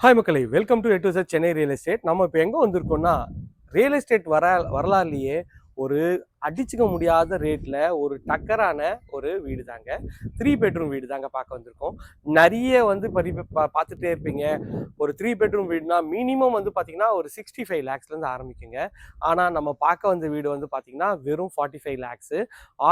Hi மக்களை welcome to எட்டு Chennai real estate நம்ம இப்போ எங்கே வந்திருக்கோம்னா ரியல் எஸ்டேட் வர வரலாறுலேயே ஒரு அடிச்சுக்க முடியாத ரேட்டில் ஒரு டக்கரான ஒரு வீடு தாங்க த்ரீ பெட்ரூம் வீடு தாங்க பார்க்க வந்திருக்கோம். நிறைய வந்து பரி பார்த்துட்டே இருப்பீங்க. ஒரு த்ரீ பெட்ரூம் வீடுனா மினிமம் வந்து பார்த்தீங்கன்னா ஒரு சிக்ஸ்டி ஃபைவ் லேக்ஸ்லேருந்து ஆரம்பிக்குங்க. ஆனால் நம்ம பார்க்க வந்த வீடு வந்து பார்த்தீங்கன்னா வெறும் ஃபார்ட்டி ஃபைவ் லேக்ஸு.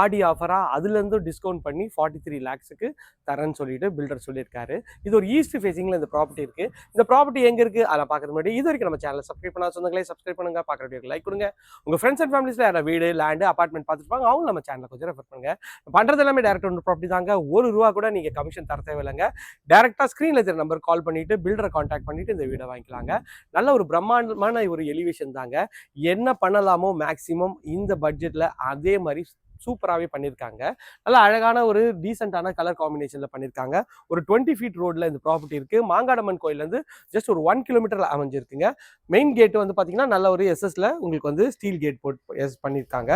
ஆடி ஆஃபராக அதுலேருந்து டிஸ்கவுண்ட் பண்ணி ஃபார்ட்டி த்ரீ லேக்ஸுக்கு தரேன்னு சொல்லிட்டு பில்டர் சொல்லியிருக்காரு. இது ஒரு ஈஸ்ட் ஃபேசிங்கில் இந்த ப்ராப்பர்ட்டி இருக்குது இந்த ப்ராப்பர்ட்டி எங்கே இருக்குது அதை பார்க்கறது முன்னாடி இது வரைக்கும் நம்ம சேனலை சப்ஸ்கிரைப் பண்ணாத சொந்தங்களே சப்ஸ்கிரைப் பண்ணுங்க. பார்க்குற லைக் கொடுங்க. உங்கள் ஃப்ரெண்ட்ஸ் அண்ட் ஃபேமிலிஸில் யாராவது வீடு லேண்டு அப்பார்ட்மெண்ட் பார்த்துருப்பாங்க அவங்க நம்ம சேனலில் கொஞ்சம் ரெஃபர் பண்ணுங்க. பண்ணுறது எல்லாமே டேரக்ட் ஒன்று ப்ராப்பர்ட்டி தாங்க. ஒரு ரூபா கூட நீங்கள் கமிஷன் தர தேவையில்லைங்க. டேரெக்டாக ஸ்க்ரீனில் இருக்கிற நம்பர் கால் பண்ணிட்டு பில்டரை காண்டாக்ட் பண்ணிட்டு இந்த வீடை வாங்கிக்கலாங்க. நல்ல ஒரு பிரம்மாண்டமான ஒரு எலிவேஷன் தாங்க. என்ன பண்ணலாமோ மேக்ஸிமம் இந்த பட்ஜெட்டில் அதே மாதிரி சூப்பராகவே பண்ணியிருக்காங்க நல்ல அழகான ஒரு டீசெண்டான கலர் காம்பினேஷனில் பண்ணியிருக்காங்க ஒரு டுவெண்ட்டி ஃபீட் ரோட்டில் இந்த ப்ராப்பர்ட்டி இருக்குது மாங்காடம்மன் கோயிலேருந்து ஜஸ்ட் ஒரு ஒன் கிலோமீட்டரில் அமைஞ்சிருக்குங்க. மெயின் கேட் வந்து பார்த்தீங்கன்னா நல்ல ஒரு எஸ்எஸ்ல உங்களுக்கு வந்து ஸ்டீல் கேட் போட்டு எஸ் பண்ணியிருக்காங்க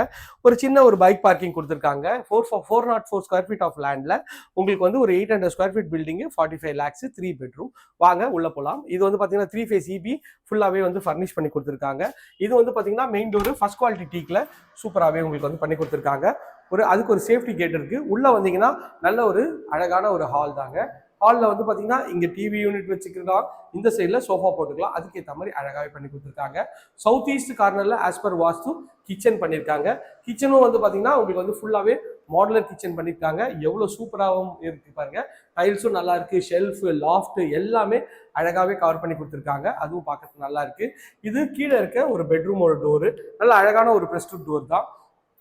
ஒரு சின்ன ஒரு பைக் பார்க்கிங் கொடுத்துருக்காங்க. Four four naught four square feet of லேண்டில் உங்களுக்கு வந்து ஒரு eight hundred square feet building forty five lakhs three bedroom வாங்க உள்ள போகலாம் இது வந்து பார்த்தீங்கன்னா த்ரீ ஃபேஸ் இபி ஃபுல்லாகவே வந்து ஃபர்னிஷ் பண்ணி கொடுத்துருக்காங்க. இது வந்து பார்த்தீங்கன்னா மெயின் டோர் ஃபர்ஸ்ட் குவாலிட்டி டீக்கில் சூப்பராகவே உங்களுக்கு வந்து பண்ணி கொடுத்துருக்காங்க. ஒரு அதுக்கு ஒரு சேஃப்டி கேட் இருக்கு. உள்ள வந்தீங்கன்னா நல்ல ஒரு அழகான ஒரு ஹால் தாங்க. ஹாலில் வந்து பார்த்தீங்கன்னா இங்கே டிவி யூனிட் வச்சுக்கலாம். இந்த சைடில் சோஃபா போட்டுக்கலாம். அதுக்கேற்ற மாதிரி அழகாகவே பண்ணி கொடுத்துருக்காங்க. சவுத் ஈஸ்ட் கார்னரில் ஆஸ் பர் வாஸ்து கிச்சன் பண்ணியிருக்காங்க கிச்சனும் வந்து பார்த்தீங்கன்னா உங்களுக்கு வந்து ஃபுல்லாகவே மாடலர் கிச்சன் பண்ணியிருக்காங்க எவ்வளோ சூப்பராகவும் இருக்கு பாருங்க. டைல்ஸும் நல்லா இருக்கு. ஷெல்ஃப் லாஃப்ட் எல்லாமே அழகாகவே கவர் பண்ணி கொடுத்துருக்காங்க. அதுவும் பார்க்கறதுக்கு நல்லா இருக்கு. இது கீழே இருக்க ஒரு பெட்ரூமோட டோரு நல்ல அழகான ஒரு ப்ரெஸ்ட் டோர் தான்.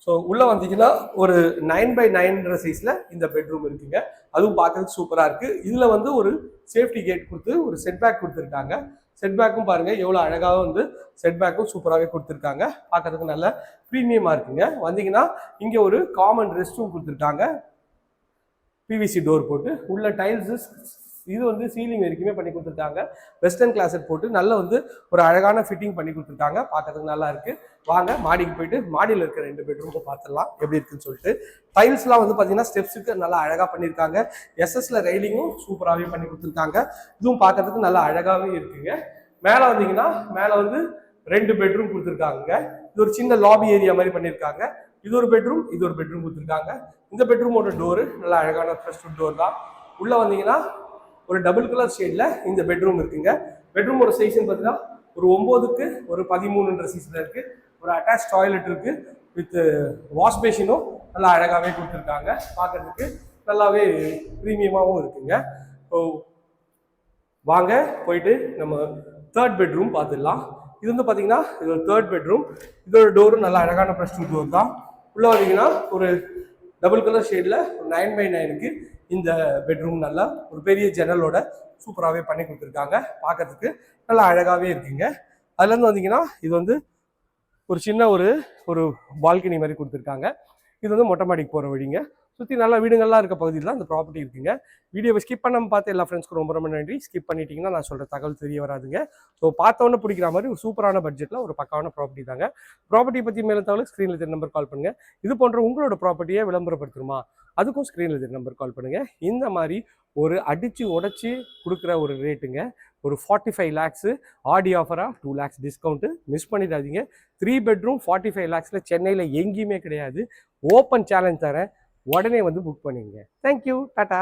ஸோ உள்ளே வந்தீங்கன்னா ஒரு நைன் பை நைன்ன்ற சைஸில் இந்த பெட்ரூம் இருக்குங்க. அதுவும் பார்க்கறதுக்கு சூப்பராக இருக்குது இதில் வந்து ஒரு சேஃப்டி கேட் கொடுத்து ஒரு செட் பேக் கொடுத்துருக்காங்க. செட் பேக்கும் பாருங்க எவ்வளோ அழகாக வந்து செட் பேக்கும் சூப்பராகவே கொடுத்துருக்காங்க. பார்க்கறதுக்கு நல்ல ப்ரீமியமாக இருக்குங்க. வந்தீங்கன்னா இங்கே ஒரு காமன் ரெஸ்ட் ரூம் கொடுத்துருக்காங்க பிவிசி டோர் போட்டு உள்ள டைல்ஸு இது வந்து சீலிங் வரைக்குமே பண்ணி கொடுத்துருக்காங்க. வெஸ்டர்ன் கிளாஸட் போட்டு நல்ல வந்து ஒரு அழகான ஃபிட்டிங் பண்ணி கொடுத்துருக்காங்க. பார்க்கறதுக்கு நல்லா இருக்கு. வாங்க மாடிக்கு போயிட்டு மாடியில் இருக்கிற ரெண்டு பெட்ரூமும் பார்த்துடலாம். எப்படி இருக்குன்னு சொல்லிட்டு. டைல்ஸ்லாம் வந்து பார்த்தீங்கன்னா ஸ்டெப்ஸுக்கு நல்லா அழகாக பண்ணியிருக்காங்க. எஸ்எஸ்ல ரெயிலிங்கும் சூப்பராகவே பண்ணி கொடுத்துருக்காங்க. இதுவும் பார்க்கறதுக்கு நல்லா அழகாகவே இருக்குங்க. மேலே வந்தீங்கன்னா மேலே வந்து ரெண்டு பெட்ரூம் கொடுத்துருக்காங்க. இது ஒரு சின்ன லாபி ஏரியா மாதிரி பண்ணியிருக்காங்க. இது ஒரு பெட்ரூம் இது ஒரு பெட்ரூம் கொடுத்துருக்காங்க. இந்த பெட்ரூமோட டோரு நல்லா அழகான ஃப்ரெஷ் டோர் தான். உள்ளே வந்தீங்கன்னா ஒரு டபுள் கலர் ஷேடில் இந்த பெட்ரூம் இருக்குங்க. பெட்ரூமோட சைஸ்ன்னு பார்த்தீங்கன்னா ஒரு ஒம்போதுக்கு ஒரு பதிமூணுன்ற சைஸில் இருக்குது ஒரு அட்டாச் டாய்லெட் இருக்குது வித் வாஷ் பேஷினும் நல்லா அழகாகவே கொடுத்துருக்காங்க. பார்க்கறதுக்கு நல்லாவே ப்ரீமியமாகவும் இருக்குங்க. ஸோ வாங்க போயிட்டு நம்ம தேர்ட் பெட்ரூம் பார்த்துடலாம் இது வந்து பார்த்தீங்கன்னா இது ஒரு தேர்ட் பெட்ரூம் இதோட டோரும் நல்லா அழகான ப்ரெஷ் டோர் தான். உள்ளே வந்தீங்கன்னா ஒரு டபுள் கலர் ஷேடில் நைன் பை நைனுக்கு இந்த பெட்ரூம் நல்லா ஒரு பெரிய ஜன்னலோட சூப்பராகவே பண்ணி கொடுத்துருக்காங்க. பார்க்கறதுக்கு நல்லா அழகாகவே இருக்குங்க. அதுலேருந்து வந்தீங்கன்னா இது வந்து ஒரு சின்ன ஒரு ஒரு பால்கனி மாதிரி கொடுத்துருக்காங்க. இது வந்து மொட்டை மாடிக்கு போகிற வழிங்க. சுற்றி நல்லா வீடுங்கள்லாம் இருக்க பகுதியில் தான் ப்ராப்பர்ட்டி இருக்குங்க. வீடியோவை ஸ்கிப் பண்ணாமல் பார்த்து எல்லா ஃப்ரெண்ட்ஸ்க்கும் ரொம்ப ரொம்ப நன்றி. ஸ்கிப் பண்ணிட்டீங்கன்னா நான் சொல்கிற தகவல் தெரிய வராதுங்க. ஸோ பார்த்தவொன்னே பிடிக்கிற மாதிரி ஒரு சூப்பரான பட்ஜெட்டில் ஒரு பக்காவான ப்ராப்பர்ட்டி தாங்க. ப்ராப்பர்ட்டி பற்றி மேலே தகவல் ஸ்க்ரீனில் தெரிய நம்பர் கால் பண்ணுங்க. இது போன்ற உங்களோட ப்ராப்பர்ட்டியை விளம்பரப்படுத்தணுமா? அதுக்கும் ஸ்க்ரீனில் தெரிய நம்பர் கால் பண்ணுங்கள் இந்த மாதிரி ஒரு அடித்து உடச்சி கொடுக்குற ஒரு ரேட்டுங்க ஒரு ஃபார்ட்டி ஃபைவ் லேக்ஸு ஆடி ஆஃபராக டூ லேக்ஸ் டிஸ்கவுண்ட்டு மிஸ் பண்ணிடாதீங்க. த்ரீ பெட்ரூம் ஃபார்ட்டி ஃபைவ் லேக்ஸில் சென்னையில் எங்கேயுமே கிடையாது. ஓப்பன் சேலஞ்ச் தரேன். உடனே வந்து புக் பண்ணிங்க தேங்க்யூ டாட்டா